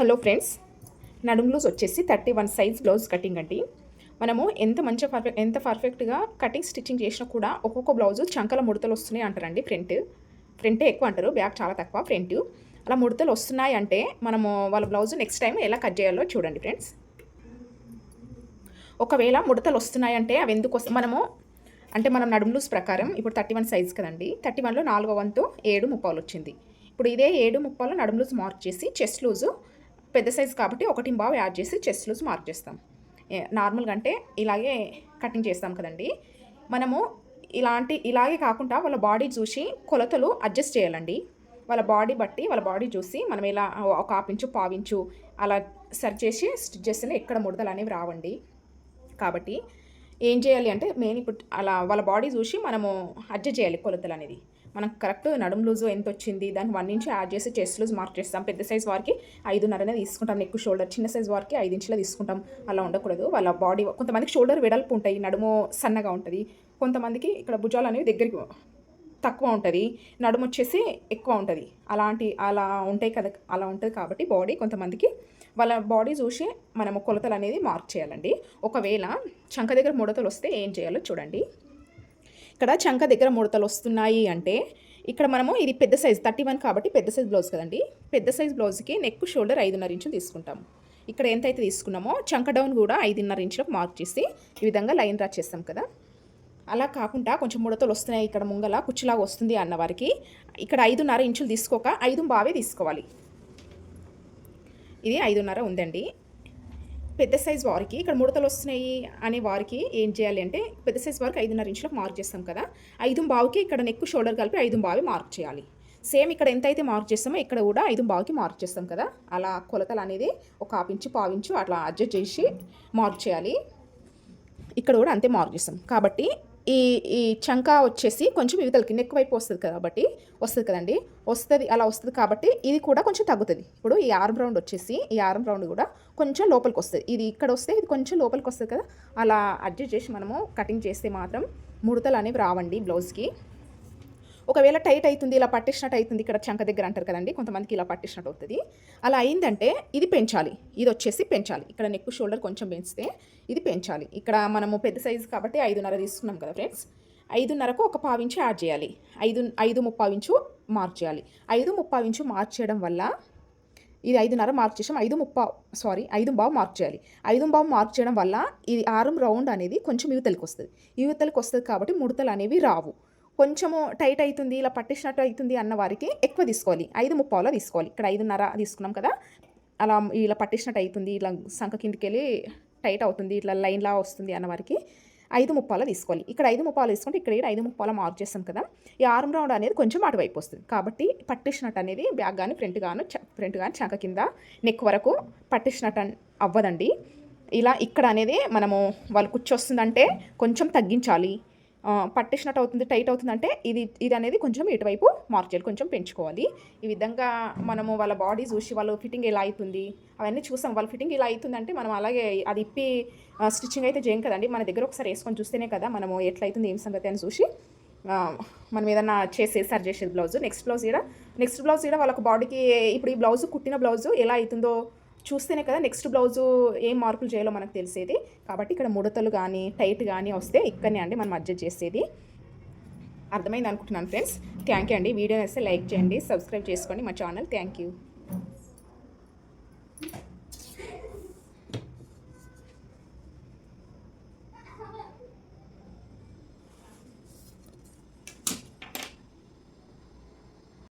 Hello friends నడుం loose వచ్చేసి thirty one size blouse cutting అండి. మనము ఎంత మంచి పర్ఫెక్ట్ ఎంత పర్ఫెక్ట్గా కటింగ్ స్టిచ్చింగ్ చేసినా కూడా ఒక్కొక్క బ్లౌజు చంకల ముడతలు వస్తున్నాయి అంటారండి ఫ్రంట్. ఫ్రంటే ఎక్కువ అంటారు బ్యాక్ చాలా తక్కువ ఫ్రంట్. అలా ముడతలు వస్తున్నాయి అంటే మనము వాళ్ళ బ్లౌజ్ నెక్స్ట్ టైం ఎలా కట్ చేయాలో చూడండి ఫ్రెండ్స్. ఒకవేళ ముడతలు వస్తున్నాయంటే అవి ఎందుకు వస్తాయి మనము అంటే మనం నడుము లూజ్ ప్రకారం ఇప్పుడు థర్టీ వన్ సైజ్ కదండి థర్టీ వన్లో నాలుగో వంతు ఏడు ముప్పాలు వచ్చింది. ఇప్పుడు ఇదే ఏడు ముప్పాలు నడుము లూజ్ మార్క్ చేసి చెస్ట్ లూజు పెద్ద సైజ్ కాబట్టి ఒకటి బాగా యాడ్ చేసి చెస్ట్ లూజ్ మార్క్ చేస్తాం నార్మల్గా అంటే ఇలాగే కటింగ్ చేస్తాం కదండి. మనము ఇలాంటి ఇలాగే కాకుండా వాళ్ళ బాడీ చూసి కొలతలు అడ్జస్ట్ చేయాలండి. వాళ్ళ బాడీ బట్టి వాళ్ళ బాడీ చూసి మనం ఇలా ఒక ఆపించు పావించు అలా సర్చ్ చేసి స్టిచ్ చేస్తేనే ఎక్కడ ముడతలు అనేవి రావండి. కాబట్టి ఏం చేయాలి అంటే మెయిన్ ఇప్పుడు అలా వాళ్ళ బాడీ చూసి మనము అడ్జస్ట్ చేయాలి కొలతలు అనేది. మనకు కరెక్ట్ నడుము లూజు ఎంత వచ్చింది దానికి వన్ ఇంచ్ యాడ్ చేసి చెస్ట్ లూజ్ మార్క్ చేస్తాం. పెద్ద సైజ్ వారికి ఐదున్నరనే తీసుకుంటాం. నెక్ షోల్డర్ చిన్న సైజ్ వారికి ఐదు ఇంచుల తీసుకుంటాం. అలా ఉండకూడదు. వాళ్ళ బాడీ కొంతమందికి షోల్డర్ వెడల్పు ఉంటాయి. నడుము సన్నగా ఉంటుంది. కొంతమందికి ఇక్కడ భుజాలు అనేవి దగ్గరికి తక్కువ ఉంటుంది. నడుము వచ్చేసి ఎక్కువ ఉంటుంది. అలాంటి అలా ఉంటాయి కదా అలా ఉంటుంది కాబట్టి బాడీ కొంతమందికి వాళ్ళ బాడీ చూసి మనము కొలతలు అనేది మార్క్ చేయాలండి. ఒకవేళ చంక దగ్గర ముడతలు వస్తే ఏం చేయాలో చూడండి. ఇక్కడ చంక దగ్గర ముడతలు వస్తున్నాయి అంటే ఇక్కడ మనము ఇది పెద్ద సైజ్ థర్టీ వన్ కాబట్టి పెద్ద సైజ్ బ్లౌజ్ కదండి. పెద్ద సైజ్ బ్లౌజ్కి నెక్ షోల్డర్ ఐదున్నర ఇంచులు తీసుకుంటాము ఇక్కడ ఎంతైతే తీసుకున్నామో చంక డౌన్ కూడా ఐదున్నర ఇంచులకు మార్క్ చేసి ఈ విధంగా లైన్ డ్రా చేస్తాం కదా. అలా కాకుండా కొంచెం ముడతలు వస్తున్నాయి ఇక్కడ ముంగల కుచ్చులాగా వస్తుంది అన్న వారికి ఇక్కడ ఐదున్నర ఇంచులు తీసుకోక ఐదు బావే తీసుకోవాలి. ఇది ఐదున్నర ఉందండి. పెద్ద సైజ్ వారికి ఇక్కడ ముడతలు వస్తున్నాయి అనే వారికి ఏం చేయాలి అంటే పెద్ద సైజ్ వారికి ఐదున్నర ఇంచులకు మార్క్ చేస్తాం కదా. ఐదు బావుకి ఇక్కడ నెక్ షోల్డర్ కలిపి ఐదు బావి మార్క్ చేయాలి. సేమ్ ఇక్కడ ఎంత అయితే మార్క్ చేస్తామో ఇక్కడ కూడా ఐదు బావుకి మార్క్ చేస్తాం కదా. అలా కొలతలు అనేది ఒక హాఫ్ ఇంచు పావించు అట్లా అడ్జస్ట్ చేసి మార్క్ చేయాలి. ఇక్కడ కూడా అంతే మార్క్ చేస్తాం. కాబట్టి ఈ ఈ చంక వచ్చేసి కొంచెం ఇవతలకి నెక్ వైపు వస్తుంది కాబట్టి వస్తుంది కదండి? వస్తుంది అలా వస్తుంది కాబట్టి ఇది కూడా కొంచెం తగ్గుతుంది. ఇప్పుడు ఈ ఆర్మ్ రౌండ్ వచ్చేసి ఈ ఆర్మ్ రౌండ్ కూడా కొంచెం లోపలికి వస్తుంది. ఇది ఇక్కడ వస్తే ఇది కొంచెం లోపలికి వస్తుంది కదా? అలా అడ్జస్ట్ చేసి మనము కటింగ్ చేస్తే మాత్రం ముడతలు అనేవి రావండి బ్లౌజ్కి ఒకవేళ టైట్ అవుతుంది ఇలా పట్టేసినట్టు అవుతుంది ఇక్కడ చంక దగ్గర అంటారు కదండి కొంతమందికి ఇలా పట్టేసినట్టు అవుతుంది. అలా అయిందంటే ఇది పెంచాలి ఇది వచ్చేసి పెంచాలి. ఇక్కడ నెక్ షోల్డర్ కొంచెం పెంచితే ఇది పెంచాలి. ఇక్కడ మనము పెద్ద సైజు కాబట్టి ఐదున్నర తీసుకున్నాం కదా ఫ్రెండ్స్ ఐదున్నరకు ఒక పావించు యాడ్ చేయాలి. ఐదు ఐదు ముప్పావించు మార్క్ చేయాలి. ఐదు ముప్పావించు మార్క్ చేయడం వల్ల ఇది ఐదున్నర మార్క్ చేసాం ఐదు ముప్పా సారీ ఐదు బావు మార్క్ చేయాలి. ఐదు బావు మార్క్ చేయడం వల్ల ఇది ఆరం రౌండ్ అనేది కొంచెం యువతలకు వస్తుంది. యువతలకు వస్తుంది కాబట్టి ముడతలు అనేవి రావు. కొంచెము టైట్ అవుతుంది ఇలా పట్టేసినట్టు అవుతుంది అన్న వారికి ఎక్కువ తీసుకోవాలి. ఐదు ముప్పావులో తీసుకోవాలి. ఇక్కడ ఐదున్నర తీసుకున్నాం కదా అలా ఇలా పట్టేసినట్టు అవుతుంది ఇలా సంఖ కిందికి వెళ్ళి టైట్ అవుతుంది ఇట్లా లైన్లా వస్తుంది అన్న వారికి ఐదు ముప్పాలో తీసుకోవాలి. ఇక్కడ ఐదు ముప్పాలు తీసుకుంటే ఇక్కడ ఐదు ముప్పాలో మార్క్ చేస్తాం కదా ఈ ఆర్మ్ రౌండ్ అనేది కొంచెం అటువైపు వస్తుంది. కాబట్టి పట్టించినట్టు అనేది బ్యాగ్ కానీ ఫ్రంట్ గాను ఫ్రంట్ కానీ చంక కింద నెక్ వరకు పట్టించినట్టు అవ్వదండి. ఇలా ఇక్కడ అనేది మనము వాళ్ళు కూర్చొస్తుందంటే కొంచెం తగ్గించాలి. పట్టేసినట్టు అవుతుంది టైట్ అవుతుందంటే ఇది ఇది అనేది కొంచెం ఇటువైపు మార్క్ చేయాలి కొంచెం పెంచుకోవాలి. ఈ విధంగా మనము వాళ్ళ బాడీ చూసి వాళ్ళు ఫిట్టింగ్ ఎలా అవుతుంది అవన్నీ చూసాం. వాళ్ళ ఫిట్టింగ్ ఇలా అవుతుందంటే మనం అలాగే అది ఇప్పి స్టిచ్చింగ్ అయితే చేయం కదండి. మన దగ్గర ఒకసారి వేసుకొని చూస్తేనే కదా మనము ఎట్లయితుంది ఏం సంగతి అని చూసి మనం ఏదన్నా చేసే సరి చేసేది బ్లౌజ్. నెక్స్ట్ బ్లౌజ్ ఇక్కడ నెక్స్ట్ బ్లౌజ్ ఇక్కడ వాళ్ళకి బాడీకి ఇప్పుడు ఈ బ్లౌజ్ కుట్టిన బ్లౌజ్ ఎలా అవుతుందో చూస్తేనే కదా నెక్స్ట్ బ్లౌజు ఏం మార్పులు చేయాలో మనకు తెలిసేది. కాబట్టి ఇక్కడ ముడతలు కానీ టైట్ కానీ వస్తే ఇక్కడనే అండి మనం అడ్జస్ట్ చేసేది. అర్థమైంది అనుకుంటున్నాను ఫ్రెండ్స్ థ్యాంక్ యూ అండి. వీడియో నచ్చితే లైక్ చేయండి సబ్స్క్రైబ్ చేసుకోండి. మా ఛానల్ థ్యాంక్ యూ